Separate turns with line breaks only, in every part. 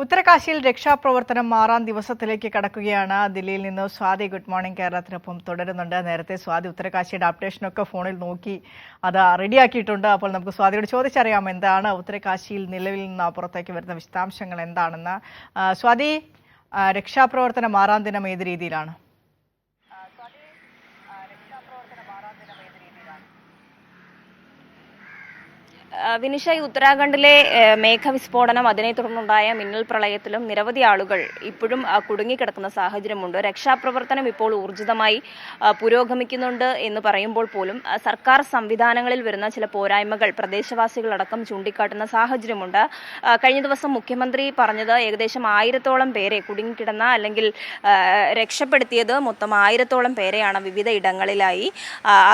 ഉത്തരകാശിയിൽ രക്ഷാപ്രവർത്തനം ആറാം ദിവസത്തിലേക്ക് കടക്കുകയാണ്. ദില്ലിയിൽ നിന്ന് സ്വാതി ഗുഡ് മോർണിംഗ് കേരളത്തിനൊപ്പം തുടരുന്നുണ്ട്. നേരത്തെ സ്വാതി ഉത്തരകാശിയുടെ അപ്ഡേഷനൊക്കെ ഫോണിൽ നോക്കി അത് റെഡിയാക്കിയിട്ടുണ്ട്. അപ്പോൾ നമുക്ക് സ്വാതിയോട് ചോദിച്ചറിയാം എന്താണ് ഉത്തരകാശിയിൽ നിലവിൽ നിന്ന് അപ്പുറത്തേക്ക് വരുന്ന വിശദാംശങ്ങൾ എന്താണെന്ന്. സ്വാതി രക്ഷാപ്രവർത്തനം ആറാം ദിനം ഏത് രീതിയിലാണ്?
വിനിഷ ഉത്തരാഖണ്ഡിലെ മേഘവിസ്ഫോടനം അതിനെ തുടർന്നുണ്ടായ മിന്നൽ പ്രളയത്തിലും നിരവധി ആളുകൾ ഇപ്പോഴും കുടുങ്ങിക്കിടക്കുന്ന സാഹചര്യമുണ്ട്. രക്ഷാപ്രവർത്തനം ഇപ്പോൾ ഊർജിതമായി പുരോഗമിക്കുന്നുണ്ട് എന്ന് പറയുമ്പോൾ പോലും സർക്കാർ സംവിധാനങ്ങളിൽ വരുന്ന ചില പോരായ്മകൾ പ്രദേശവാസികളടക്കം ചൂണ്ടിക്കാട്ടുന്ന സാഹചര്യമുണ്ട്. കഴിഞ്ഞ ദിവസം മുഖ്യമന്ത്രി പറഞ്ഞത് ഏകദേശം ആയിരത്തോളം പേരെ കുടുങ്ങിക്കിടന്ന അല്ലെങ്കിൽ രക്ഷപ്പെടുത്തിയത് മൊത്തം ആയിരത്തോളം പേരെയാണ് വിവിധ ഇടങ്ങളിലായി.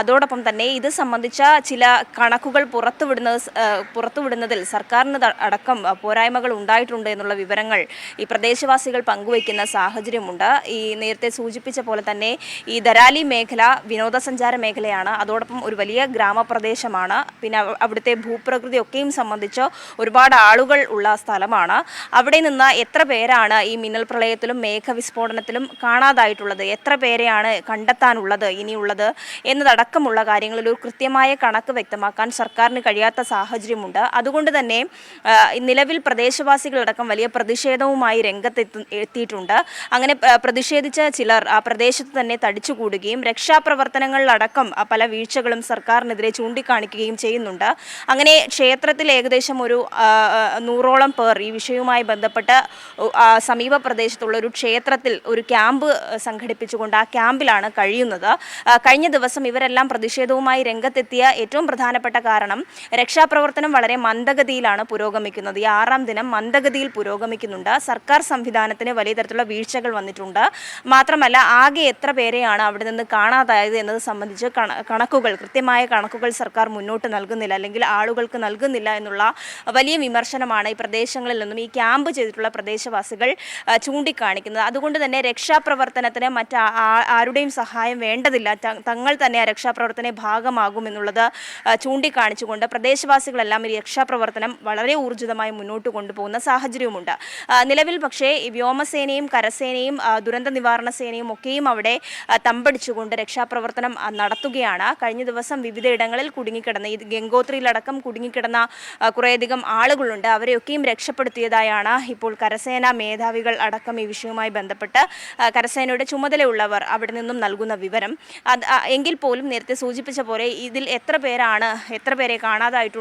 അതോടൊപ്പം തന്നെ ഇത് സംബന്ധിച്ച ചില കണക്കുകൾ പുറത്തുവിടുന്നത് പുറത്തുവിടുന്നതിൽ സർക്കാരിന് അടക്കം പോരായ്മകൾ ഉണ്ടായിട്ടുണ്ട് എന്നുള്ള വിവരങ്ങൾ ഈ പ്രദേശവാസികൾ പങ്കുവയ്ക്കുന്ന സാഹചര്യമുണ്ട്. ഈ നേരത്തെ സൂചിപ്പിച്ച പോലെ തന്നെ ഈ ദരാലി മേഖല വിനോദസഞ്ചാര മേഖലയാണ്. അതോടൊപ്പം ഒരു വലിയ ഗ്രാമപ്രദേശമാണ്. പിന്നെ അവിടുത്തെ ഭൂപ്രകൃതി ഒക്കെയും സംബന്ധിച്ച് ഒരുപാട് ആളുകൾ ഉള്ള സ്ഥലമാണ്. അവിടെ നിന്ന് എത്ര പേരാണ് ഈ മിന്നൽ പ്രളയത്തിലും മേഘവിസ്ഫോടനത്തിലും കാണാതായിട്ടുള്ളത്? എത്ര പേരെയാണ് കണ്ടെത്താനുള്ളത് ഇനിയുള്ളത് എന്നതടക്കമുള്ള കാര്യങ്ങളിൽ ഒരു കൃത്യമായ കണക്ക് വ്യക്തമാക്കാൻ സർക്കാരിന് കഴിയാത്ത സാഹചര്യമുണ്ട്. അതുകൊണ്ട് തന്നെ നിലവിൽ പ്രദേശവാസികളടക്കം വലിയ പ്രതിഷേധവുമായി രംഗത്തെത്തിയിട്ടുണ്ട് അങ്ങനെ പ്രതിഷേധിച്ച ചിലർ ആ പ്രദേശത്ത് തന്നെ തടിച്ചുകൂടുകയും രക്ഷാപ്രവർത്തനങ്ങളിലടക്കം പല വീഴ്ചകളും സർക്കാരിനെതിരെ ചൂണ്ടിക്കാണിക്കുകയും ചെയ്യുന്നുണ്ട്. അങ്ങനെ ക്ഷേത്രത്തിൽ ഏകദേശം ഒരു നൂറോളം പേർ ഈ വിഷയവുമായി ബന്ധപ്പെട്ട് സമീപ പ്രദേശത്തുള്ള ഒരു ക്ഷേത്രത്തിൽ ഒരു ക്യാമ്പ് സംഘടിപ്പിച്ചുകൊണ്ട് ആ ക്യാമ്പിലാണ് കഴിയുന്നത്. കഴിഞ്ഞ ദിവസം ഇവരെല്ലാം പ്രതിഷേധവുമായി രംഗത്തെത്തിയ ഏറ്റവും പ്രധാനപ്പെട്ട കാരണം രക്ഷാപ്രവർത്തനം വളരെ മന്ദഗതിയിലാണ് പുരോഗമിക്കുന്നത്. ഈ ആറാം ദിനം മന്ദഗതിയിൽ പുരോഗമിക്കുന്നുണ്ട്. സർക്കാർ സംവിധാനത്തിന് വലിയ തരത്തിലുള്ള വീഴ്ചകൾ വന്നിട്ടുണ്ട്. മാത്രമല്ല ആകെ എത്ര പേരെയാണ് അവിടെ നിന്ന് കാണാതായത് എന്നത് സംബന്ധിച്ച് കണക്കുകൾ കൃത്യമായ കണക്കുകൾ സർക്കാർ മുന്നോട്ട് നൽകുന്നില്ല. അല്ലെങ്കിൽ ആളുകൾക്ക് നൽകുന്നില്ല എന്നുള്ള വലിയ വിമർശനമാണ് ഈ പ്രദേശങ്ങളിൽ നിന്നും ഈ ക്യാമ്പ് ചെയ്തിട്ടുള്ള പ്രദേശവാസികൾ ചൂണ്ടിക്കാണിക്കുന്നത്. അതുകൊണ്ട് തന്നെ രക്ഷാപ്രവർത്തനത്തിന് മറ്റ് ആരുടെയും സഹായം വേണ്ടതില്ല. തങ്ങൾ തന്നെ രക്ഷാപ്രവർത്തന ഭാഗമാകുമെന്നുള്ളത് ചൂണ്ടിക്കാണിച്ചുകൊണ്ട് ചൂണ്ടിക്കാണിച്ചുകൊണ്ട് പ്രദേശവാസികളെല്ലാം ഈ രക്ഷാപ്രവർത്തനം വളരെ ഊർജിതമായി മുന്നോട്ട് കൊണ്ടുപോകുന്ന സാഹചര്യവുമുണ്ട്. നിലവിൽ പക്ഷേ വ്യോമസേനയും കരസേനയും ദുരന്ത നിവാരണ സേനയും ഒക്കെയും അവിടെ തമ്പടിച്ചുകൊണ്ട് രക്ഷാപ്രവർത്തനം നടത്തുകയാണ്. കഴിഞ്ഞ ദിവസം വിവിധയിടങ്ങളിൽ കുടുങ്ങിക്കിടന്ന ഇത് ഗംഗോത്രിയിലടക്കം കുടുങ്ങിക്കിടന്ന കുറേയധികം ആളുകളുണ്ട്. അവരെയൊക്കെയും രക്ഷപ്പെടുത്തിയതായാണ് ഇപ്പോൾ കരസേന മേധാവികൾ അടക്കം ഈ വിഷയവുമായി ബന്ധപ്പെട്ട് കരസേനയുടെ ചുമതലയുള്ളവർ അവിടെ നിന്നും നൽകുന്ന വിവരം. എങ്കിൽ പോലും നേരത്തെ സൂചിപ്പിച്ച പോലെ ഇതിൽ എത്ര പേരാണ് എത്ര പേരെ കാണാതായിട്ടുണ്ട്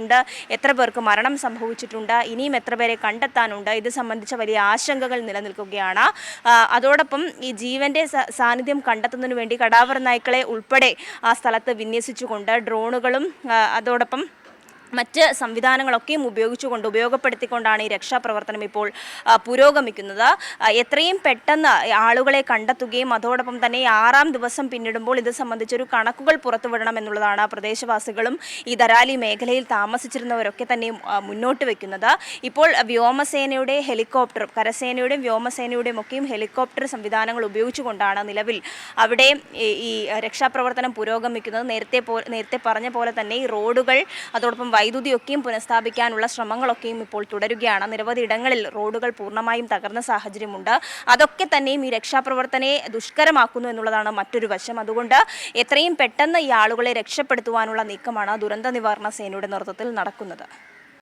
എത്ര പേർക്ക് മരണം സംഭവിച്ചിട്ടുണ്ട് ഇനിയും എത്ര പേരെ കണ്ടെത്താനുണ്ട് ഇത് സംബന്ധിച്ച വലിയ ആശങ്കകൾ നിലനിൽക്കുകയാണ്. അതോടൊപ്പം ഈ ജീവന്റെ സാന്നിധ്യം കണ്ടെത്തുന്നതിന് വേണ്ടി കടാവർ നായ്ക്കളെ ഉൾപ്പെടെ ആ സ്ഥലത്ത് വിന്യസിച്ചുകൊണ്ട് ഡ്രോണുകളും അതോടൊപ്പം മറ്റ് സംവിധാനങ്ങളൊക്കെയും ഉപയോഗിച്ചുകൊണ്ട് ഉപയോഗപ്പെടുത്തിക്കൊണ്ടാണ് ഈ രക്ഷാപ്രവർത്തനം ഇപ്പോൾ പുരോഗമിക്കുന്നത്. എത്രയും പെട്ടെന്ന് ആളുകളെ കണ്ടെത്തുകയും അതോടൊപ്പം തന്നെ ആറാം ദിവസം പിന്നിടുമ്പോൾ ഇത് സംബന്ധിച്ചൊരു കണക്കുകൾ പുറത്തുവിടണം എന്നുള്ളതാണ് പ്രദേശവാസികളും ഈ ദരാലി മേഖലയിൽ താമസിച്ചിരുന്നവരൊക്കെ തന്നെ മുന്നോട്ട് വയ്ക്കുന്നത് ഇപ്പോൾ വ്യോമസേനയുടെ ഹെലികോപ്റ്റർ കരസേനയുടെയും വ്യോമസേനയുടെയും ഒക്കെയും ഹെലികോപ്റ്റർ സംവിധാനങ്ങൾ ഉപയോഗിച്ചുകൊണ്ടാണ് നിലവിൽ അവിടെ ഈ രക്ഷാപ്രവർത്തനം പുരോഗമിക്കുന്നത്. നേരത്തെ നേരത്തെ പറഞ്ഞ പോലെ തന്നെ ഈ റോഡുകൾ അതോടൊപ്പം വൈദ്യുതിയൊക്കെയും പുനഃസ്ഥാപിക്കാനുള്ള ശ്രമങ്ങളൊക്കെയും ഇപ്പോൾ തുടരുകയാണ്. നിരവധി ഇടങ്ങളിൽ റോഡുകൾ പൂർണമായും തകർന്ന സാഹചര്യമുണ്ട്. അതൊക്കെ തന്നെയും ഈ രക്ഷാപ്രവർത്തനയെ ദുഷ്കരമാക്കുന്നു എന്നുള്ളതാണ് മറ്റൊരു വശം. അതുകൊണ്ട് എത്രയും പെട്ടെന്ന് ഈ ആളുകളെ രക്ഷപ്പെടുത്തുവാനുള്ള നീക്കമാണ് ദുരന്ത നിവാരണ സേനയുടെ നേതൃത്വത്തിൽ നടക്കുന്നത്.